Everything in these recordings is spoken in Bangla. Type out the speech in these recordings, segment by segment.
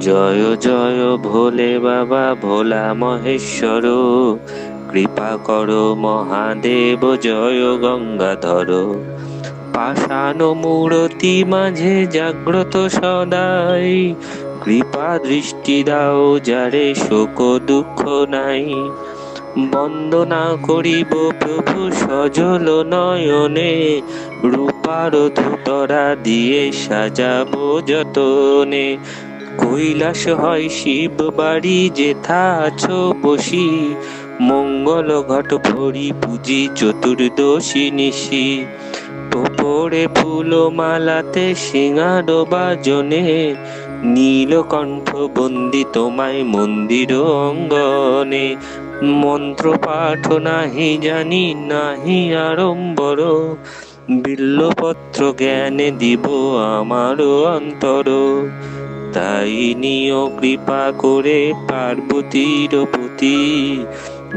জয় জয় ভোলে বাবা, ভোলা মহেশ্বর। কৃপা করো মহাদেব, জয় গঙ্গাধর। পাষাণ মূরতি মাঝে জাগ্রত সদাই। কৃপা দৃষ্টি দাও যারে শোক দুঃখ নাই। বন্দনা করিব প্রভু সজল নয়নে। রূপার ধুতরা দিয়ে সাজাবো যতনে। কৈলাস হয় শিব বাড়ি, যেথা আছো বসি। মঙ্গল ঘট ভরি পুজি, চতুর্দশী নিশি। ওপরে ফুল মালাতে সিঙার বাজনে নীলকণ্ঠ বন্দি তোমায় মন্দির অঙ্গনে। মন্ত্র পাঠ নাহি জানি, নাহি আড়ম্বর। বিল্লপত্র জ্ঞানে দিব আমার অন্তর। তাই কৃপা করে পার্বতীর প্রতি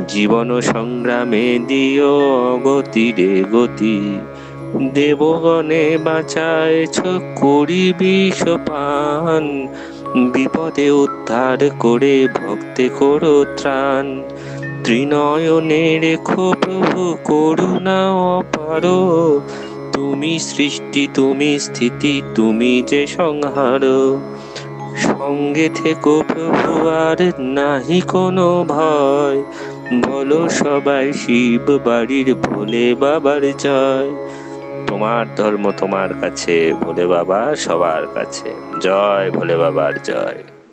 জীবন সংগ্রামে দিও গতিরে গতি। দেবগণে বাঁচায়ছ করি বিষ পান। বিপদে উদ্ধার করে ভক্তে করো ত্রাণ। ত্রিনয়নে রেখো প্রভু, করুণা অপার। তুমি সৃষ্টি, তুমি স্থিতি, তুমি যে সংহার। সঙ্গে থেকো প্রভু, আর নাহি কোনো ভয়। বলো সবাই শিব বাড়ির ভোলে বাবার জয়। তোমার ধর্ম তোমার কাছে, ভোলে বাবা সবার কাছে। জয় ভোলে বাবার জয়।